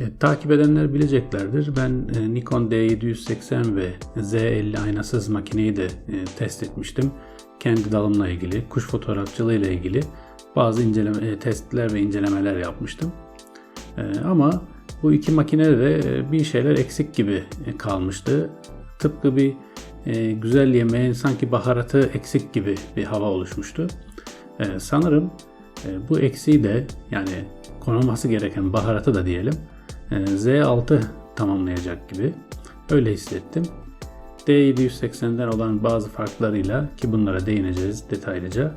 E, takip edenler bileceklerdir. Ben e, Nikon D780 ve Z50 aynasız makineyi de e, test etmiştim. Kendi dalımla ilgili, kuş fotoğrafçılığı ile ilgili bazı inceleme, e, testler ve incelemeler yapmıştım. E, ama bu iki makinede de e, bir şeyler eksik gibi e, kalmıştı. Tıpkı bir e, güzel yemeğin sanki baharatı eksik gibi bir hava oluşmuştu. E, sanırım e, bu eksiği de yani konulması gereken baharatı da diyelim Z6 tamamlayacak gibi öyle hissettim. D780'den olan bazı farklarıyla ki bunlara değineceğiz detaylıca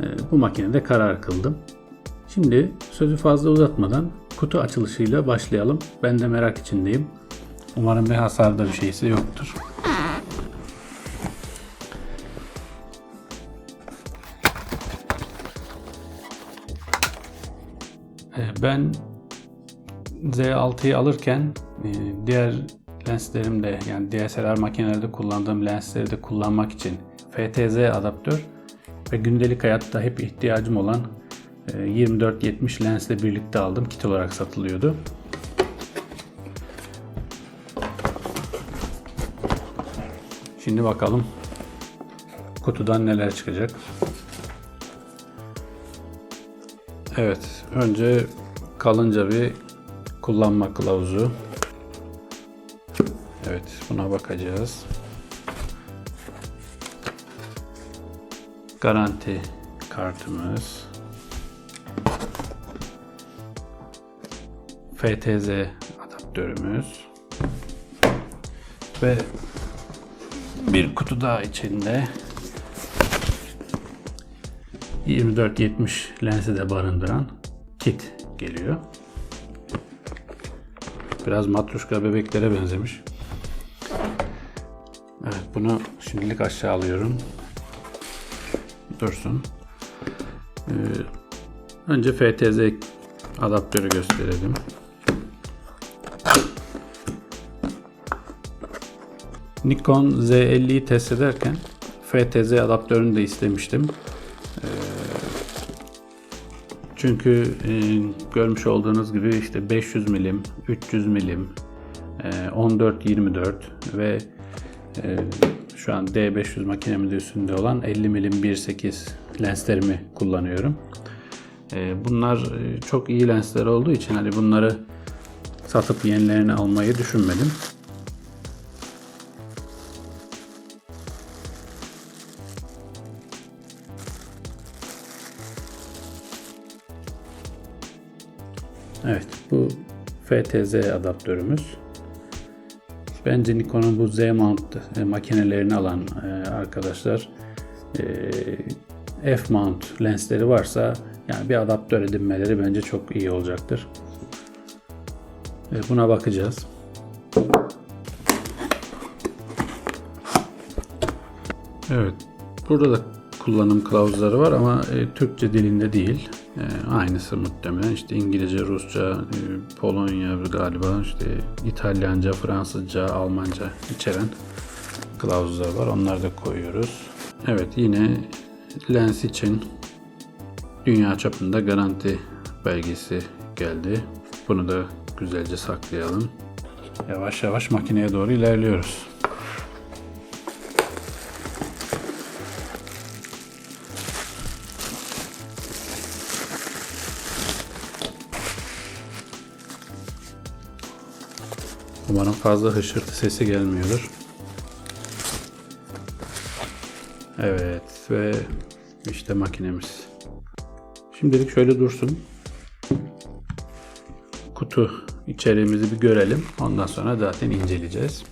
e, bu makinede karar kıldım. Şimdi sözü fazla uzatmadan kutu açılışıyla başlayalım. Ben de merak içindeyim. Umarım bir hasarda bir şeysi yoktur. E, Ben Z6'yı alırken e, diğer lenslerimde yani DSLR makinelerde kullandığım lensleri de kullanmak için FTZ adaptör ve gündelik hayatta hep ihtiyacım olan e, 24-70 lensle birlikte aldım. Kit olarak satılıyordu. Şimdi bakalım kutudan neler çıkacak. Evet, önce kalınca bir kullanma kılavuzu. Evet, buna bakacağız. Garanti kartımız. FTZ adaptörümüz. Ve bir kutu daha içinde 24-70 lensi de barındıran kit geliyor. Biraz matruşka bebeklere benzemiş. Evet bunu şimdilik aşağı alıyorum. Dursun. Ee, önce FTZ adaptörü gösterelim. Nikon Z50'yi test ederken FTZ adaptörünü de istemiştim. Çünkü e, görmüş olduğunuz gibi işte 500 milim, 300 milim, e, 14-24 ve e, şu an D500 makinemin de üstünde olan 50 milim 1.8 lenslerimi kullanıyorum. E, bunlar e, çok iyi lensler olduğu için hani bunları satıp yenilerini almayı düşünmedim. FTZ adaptörümüz. Bence Nikon'un bu Z mount e, makinelerini alan e, arkadaşlar e, F mount lensleri varsa yani bir adaptör edinmeleri bence çok iyi olacaktır. Buna bakacağız. Evet. Burada da kullanım kılavuzları var ama Türkçe dilinde değil. E, aynısı muhtemelen. İşte İngilizce, Rusça, e, Polonya galiba, işte İtalyanca, Fransızca, Almanca içeren kılavuzlar var. Onları da koyuyoruz. Evet yine lens için dünya çapında garanti belgesi geldi. Bunu da güzelce saklayalım. Yavaş yavaş makineye doğru ilerliyoruz. Umarım fazla hışırtı sesi gelmiyordur. Evet ve işte makinemiz. Şimdilik şöyle dursun. Kutu içeriğimizi bir görelim. Ondan sonra zaten inceleyeceğiz.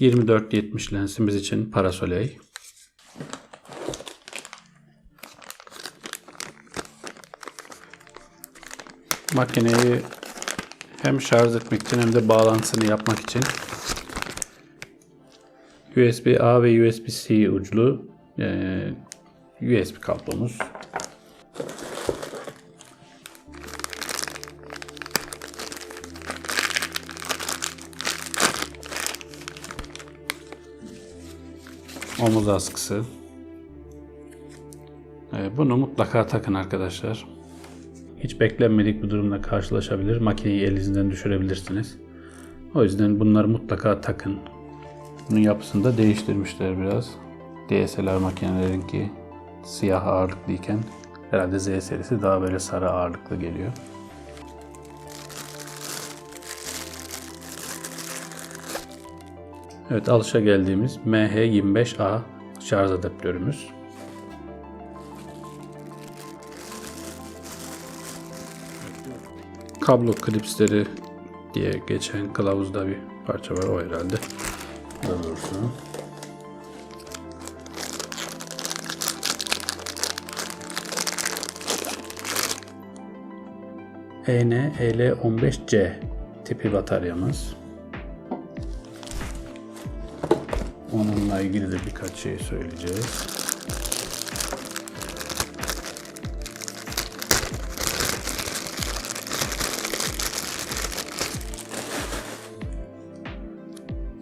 ...24-70 lensimiz için Parasoley. Makineyi hem şarj etmek için hem de bağlantısını yapmak için USB-A ve USB-C uçlu e, USB kablomuz. Omuz askısı. Ee, Bunu mutlaka takın arkadaşlar. Hiç beklenmedik bir durumla karşılaşabilir. Makineyi elinizden düşürebilirsiniz. O yüzden bunları mutlaka takın. Bunun yapısını da değiştirmişler biraz. DSLR makinelerinki siyah ağırlıklıyken herhalde Z serisi daha böyle sarı ağırlıklı geliyor. Evet alışa geldiğimiz MH25A şarj adaptörümüz. Kablo klipsleri diye geçen kılavuzda bir parça var o herhalde. Doğrusu. EN EL15C tipi bataryamız. Onunla ilgili de birkaç şey söyleyeceğiz.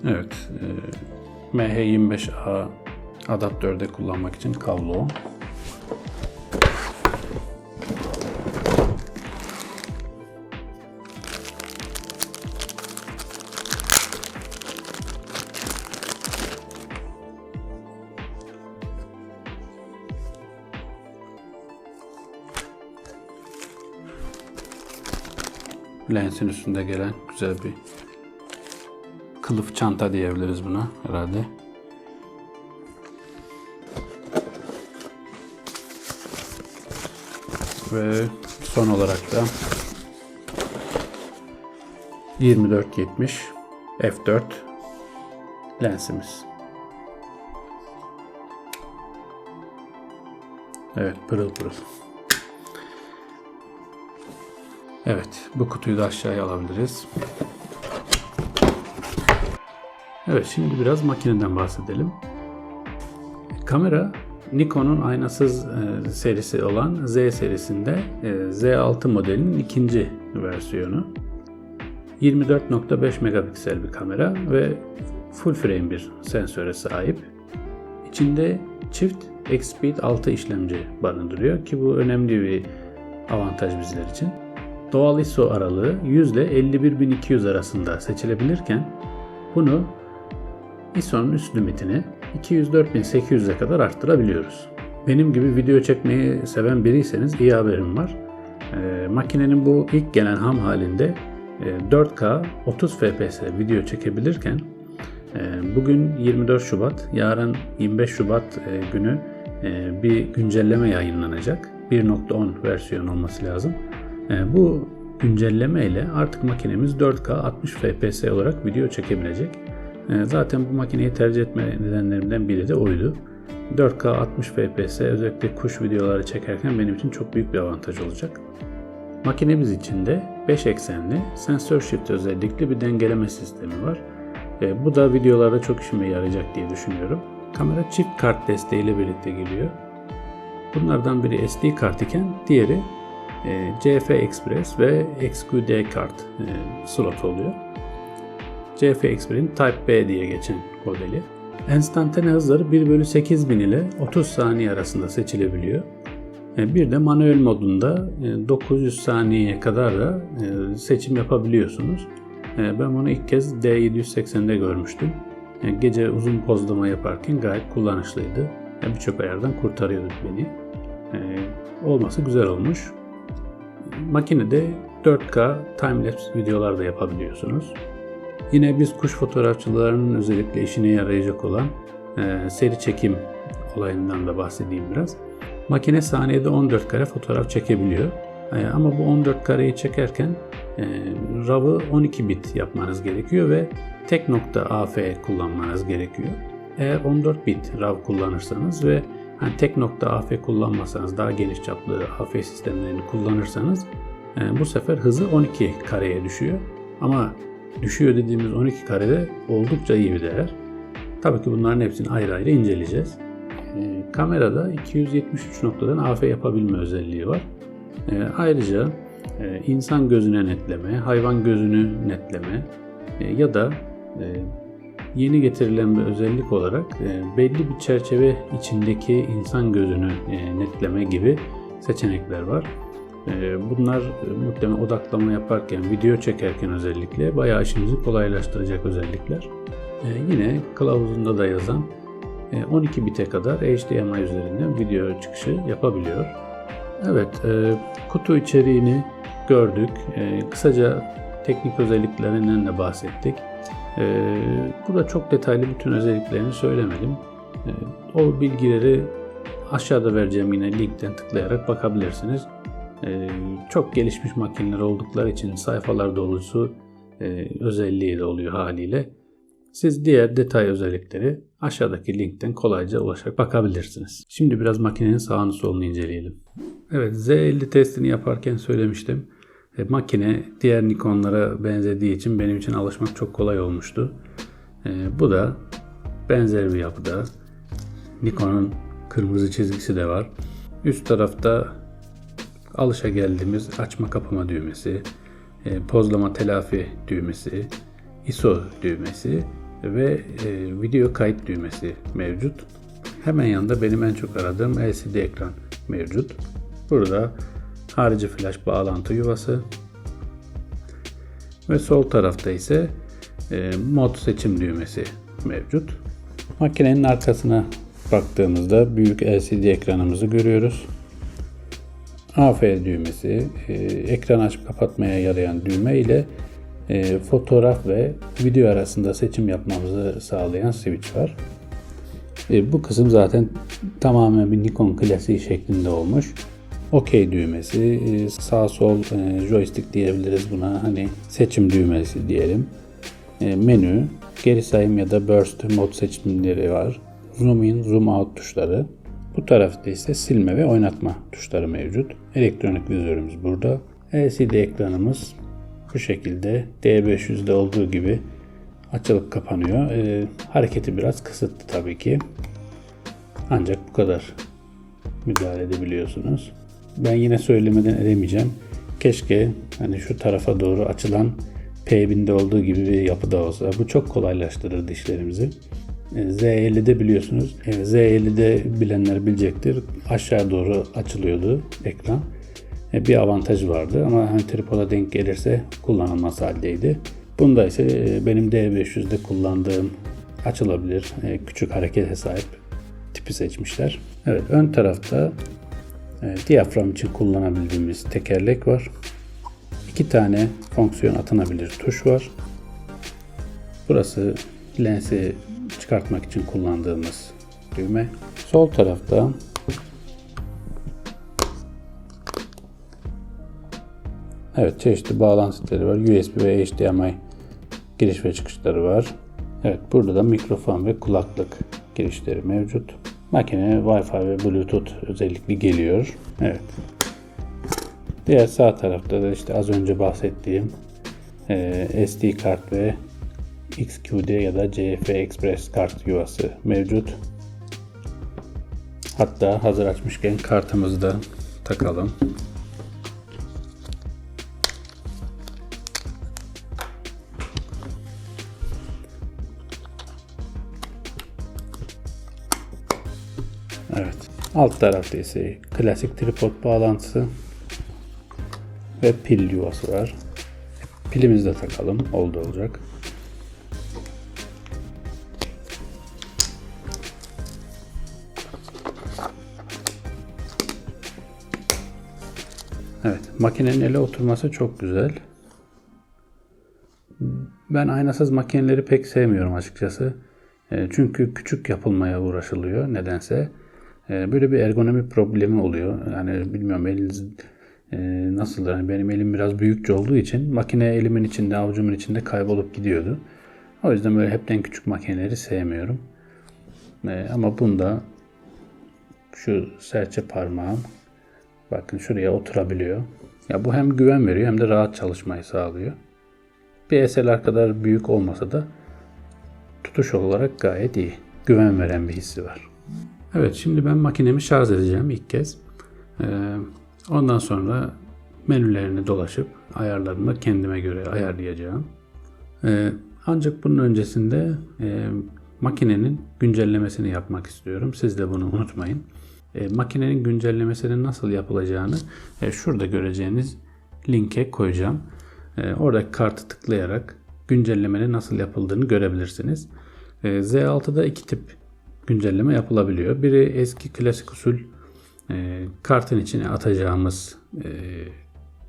Evet, e, MH25A adaptörde kullanmak için kablo. Lensin üstünde gelen güzel bir kılıf çanta diyebiliriz buna herhalde. Ve son olarak da 24-70 f4 lensimiz. Evet pırıl pırıl. Evet bu kutuyu da aşağıya alabiliriz. Evet şimdi biraz makineden bahsedelim. Kamera Nikon'un aynasız e, serisi olan Z serisinde e, Z6 modelinin ikinci versiyonu. 24.5 megapiksel bir kamera ve full frame bir sensöre sahip. İçinde çift X-Speed 6 işlemci barındırıyor ki bu önemli bir avantaj bizler için. Doğal ISO aralığı 100 ile 51200 arasında seçilebilirken bunu ISO'nun üst limitini 204.800'e kadar arttırabiliyoruz. Benim gibi video çekmeyi seven biriyseniz iyi haberim var. Ee, makinenin bu ilk gelen ham halinde e, 4K 30 FPS video çekebilirken e, bugün 24 Şubat, yarın 25 Şubat e, günü e, bir güncelleme yayınlanacak. 1.10 versiyon olması lazım. E, bu güncelleme ile artık makinemiz 4K 60 FPS olarak video çekebilecek. E, Zaten bu makineyi tercih etme nedenlerimden biri de oydu. 4K 60 FPS özellikle kuş videoları çekerken benim için çok büyük bir avantaj olacak. Makinemiz içinde 5 eksenli sensör shift özellikli bir dengeleme sistemi var. E, bu da videolarda çok işime yarayacak diye düşünüyorum. Kamera çift kart desteğiyle birlikte geliyor. Bunlardan biri SD kart iken diğeri e, CF Express ve XQD kart e, slot oluyor. CF Express'in Type B diye geçen modeli. Enstantane hızları 1 bölü 8000 ile 30 saniye arasında seçilebiliyor. E, Bir de manuel modunda e, 900 saniyeye kadar da e, seçim yapabiliyorsunuz. E, Ben bunu ilk kez D780'de görmüştüm. E, Gece uzun pozlama yaparken gayet kullanışlıydı. E, Birçok ayardan kurtarıyordu beni. E, Olması güzel olmuş. Makinede 4K timelapse videolar da yapabiliyorsunuz. Yine biz kuş fotoğrafçılarının özellikle işine yarayacak olan e, seri çekim olayından da bahsedeyim biraz. Makine saniyede 14 kare fotoğraf çekebiliyor. E, ama bu 14 kareyi çekerken e, RAW'ı 12 bit yapmanız gerekiyor ve tek nokta AF kullanmanız gerekiyor. Eğer 14 bit RAW kullanırsanız ve hani tek nokta AF kullanmasanız daha geniş çaplı AF sistemlerini kullanırsanız e, bu sefer hızı 12 kareye düşüyor. Ama düşüyor dediğimiz 12 karede oldukça iyi bir değer. Tabii ki bunların hepsini ayrı ayrı inceleyeceğiz. E, kamerada 273 noktadan AF yapabilme özelliği var. E, ayrıca e, insan gözüne netleme, hayvan gözünü netleme e, ya da e, yeni getirilen bir özellik olarak e, belli bir çerçeve içindeki insan gözünü e, netleme gibi seçenekler var. E, Bunlar muhtemelen odaklama yaparken, video çekerken özellikle bayağı işimizi kolaylaştıracak özellikler. Yine kılavuzunda da yazan e, 12 bite kadar HDMI üzerinden video çıkışı yapabiliyor. Evet, kutu içeriğini gördük. Kısaca teknik özelliklerinden de bahsettik. E, burada çok detaylı bütün özelliklerini söylemedim. E, o bilgileri aşağıda vereceğim yine linkten tıklayarak bakabilirsiniz. E, çok gelişmiş makineler oldukları için sayfalar dolusu e, özelliği de oluyor haliyle. Siz diğer detay özellikleri aşağıdaki linkten kolayca ulaşarak bakabilirsiniz. Şimdi biraz makinenin sağını solunu inceleyelim. Evet Z50 testini yaparken söylemiştim. E, makine diğer Nikon'lara benzediği için benim için alışmak çok kolay olmuştu. E, bu da benzer bir yapıda. Nikon'un kırmızı çizgisi de var. Üst tarafta alışa geldiğimiz açma kapama düğmesi, e, pozlama telafi düğmesi, ISO düğmesi ve e, video kayıt düğmesi mevcut. Hemen yanında benim en çok aradığım LCD ekran mevcut. Burada harici flash bağlantı yuvası ve sol tarafta ise e, mod seçim düğmesi mevcut. Makinenin arkasına baktığımızda büyük LCD ekranımızı görüyoruz. AF düğmesi, e, ekran açıp kapatmaya yarayan düğme ile e, fotoğraf ve video arasında seçim yapmamızı sağlayan switch var. Bu kısım zaten tamamen bir Nikon klasiği şeklinde olmuş. OK düğmesi, e, sağ sol e, joystick diyebiliriz buna. Hani seçim düğmesi diyelim. E, menü, geri sayım ya da burst mod seçimleri var. Zoom in, zoom out tuşları. Bu tarafta ise silme ve oynatma tuşları mevcut. Elektronik vizörümüz burada. LCD ekranımız bu şekilde D500'de olduğu gibi açılıp kapanıyor. Ee, hareketi biraz kısıtlı tabii ki. Ancak bu kadar müdahale edebiliyorsunuz. Ben yine söylemeden edemeyeceğim. Keşke hani şu tarafa doğru açılan P1000'de olduğu gibi bir yapıda olsa. Bu çok kolaylaştırırdı işlerimizi. Z50'de biliyorsunuz. Z50'de bilenler bilecektir. Aşağı doğru açılıyordu ekran. E, Bir avantajı vardı ama hani tripoda denk gelirse kullanılmaz haldeydi. Bunda ise e, benim D500'de kullandığım açılabilir e, küçük harekete sahip tipi seçmişler. Evet ön tarafta diyafram için kullanabildiğimiz tekerlek var. İki tane fonksiyon atanabilir tuş var. Burası lensi çıkartmak için kullandığımız düğme. Sol tarafta Evet çeşitli bağlantıları var. USB ve HDMI giriş ve çıkışları var. Evet burada da mikrofon ve kulaklık girişleri mevcut. Makine Wi-Fi ve Bluetooth özellikli geliyor. Evet. Diğer sağ tarafta da işte az önce bahsettiğim e, SD kart ve XQD ya da CF Express kart yuvası mevcut. Hatta hazır açmışken kartımızı da takalım. Alt tarafta ise klasik tripod bağlantısı ve pil yuvası var. Pilimizi de takalım. Oldu olacak. Evet, makinenin ele oturması çok güzel. Ben aynasız makineleri pek sevmiyorum açıkçası. E, çünkü küçük yapılmaya uğraşılıyor nedense. E, böyle bir ergonomi problemi oluyor. Yani bilmiyorum eliniz e, nasıldır. Yani benim elim biraz büyükçe olduğu için makine elimin içinde, avucumun içinde kaybolup gidiyordu. O yüzden böyle hepten küçük makineleri sevmiyorum. Ama bunda şu serçe parmağım Bakın şuraya oturabiliyor. Ya bu hem güven veriyor hem de rahat çalışmayı sağlıyor. Bir SLR kadar büyük olmasa da tutuş olarak gayet iyi. Güven veren bir hissi var. Evet şimdi ben makinemi şarj edeceğim ilk kez. Ee, ondan sonra menülerini dolaşıp ayarlarını kendime göre ayarlayacağım. Ee, Ancak bunun öncesinde e, makinenin güncellemesini yapmak istiyorum. Siz de bunu unutmayın. E, makinenin güncellemesinin nasıl yapılacağını e, şurada göreceğiniz linke koyacağım. E, oradaki kartı tıklayarak güncellemenin nasıl yapıldığını görebilirsiniz. E, Z6'da iki tip güncelleme yapılabiliyor. Biri eski klasik usul e, kartın içine atacağımız e,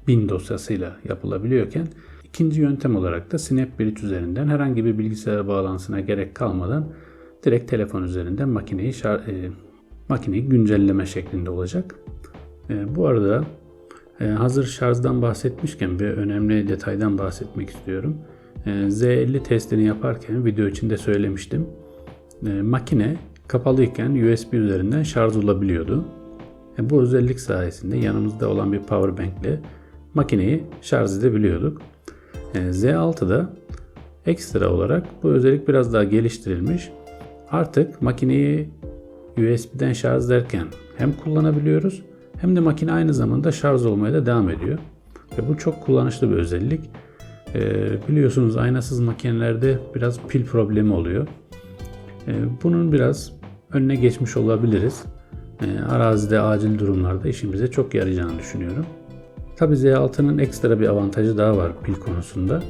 bin dosyasıyla yapılabiliyorken ikinci yöntem olarak da Snap Bridge üzerinden herhangi bir bilgisayar bağlantısına gerek kalmadan direkt telefon üzerinden makineyi şar- e, makineyi güncelleme şeklinde olacak. E, bu arada e, hazır şarjdan bahsetmişken bir önemli detaydan bahsetmek istiyorum. E, Z50 testini yaparken video içinde söylemiştim. E, makine kapalıyken USB üzerinden şarj olabiliyordu. E, bu özellik sayesinde yanımızda olan bir power bank ile makineyi şarj edebiliyorduk. E, Z6'da ekstra olarak bu özellik biraz daha geliştirilmiş. Artık makineyi USB'den şarj ederken hem kullanabiliyoruz hem de makine aynı zamanda şarj olmaya da devam ediyor. Ve bu çok kullanışlı bir özellik. E, biliyorsunuz aynasız makinelerde biraz pil problemi oluyor. E, bunun biraz önüne geçmiş olabiliriz. E, arazide acil durumlarda işimize çok yarayacağını düşünüyorum. Tabi Z6'nın ekstra bir avantajı daha var pil konusunda.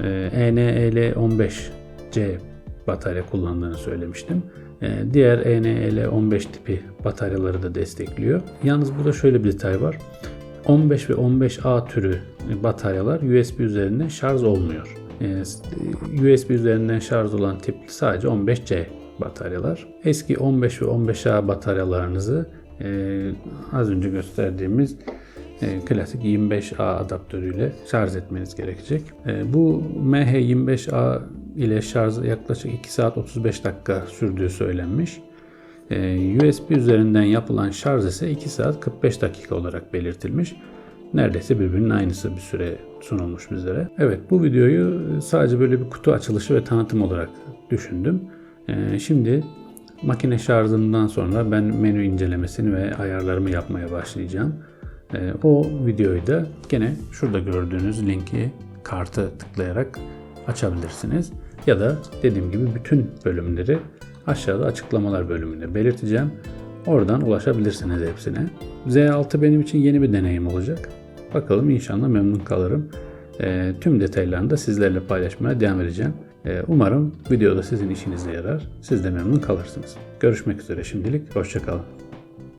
E, ENEL15C batarya kullandığını söylemiştim. E, diğer ENEL15 tipi bataryaları da destekliyor. Yalnız burada şöyle bir detay var. 15 ve 15A türü bataryalar USB üzerinden şarj olmuyor. E, USB üzerinden şarj olan tip sadece 15C bataryalar. Eski 15 ve 15A bataryalarınızı e, az önce gösterdiğimiz e, klasik 25A adaptörüyle şarj etmeniz gerekecek. E, bu MH25A ile şarj yaklaşık 2 saat 35 dakika sürdüğü söylenmiş. USB üzerinden yapılan şarj ise 2 saat 45 dakika olarak belirtilmiş. Neredeyse birbirinin aynısı bir süre sunulmuş bizlere. Evet bu videoyu sadece böyle bir kutu açılışı ve tanıtım olarak düşündüm. E, şimdi makine şarjından sonra ben menü incelemesini ve ayarlarımı yapmaya başlayacağım. E, o videoyu da gene şurada gördüğünüz linki kartı tıklayarak açabilirsiniz. Ya da dediğim gibi bütün bölümleri aşağıda açıklamalar bölümünde belirteceğim. Oradan ulaşabilirsiniz hepsine. Z6 benim için yeni bir deneyim olacak. Bakalım inşallah memnun kalırım. E, tüm detaylarını da sizlerle paylaşmaya devam edeceğim. E, umarım videoda sizin işinize yarar. Siz de memnun kalırsınız. Görüşmek üzere şimdilik. Hoşçakalın.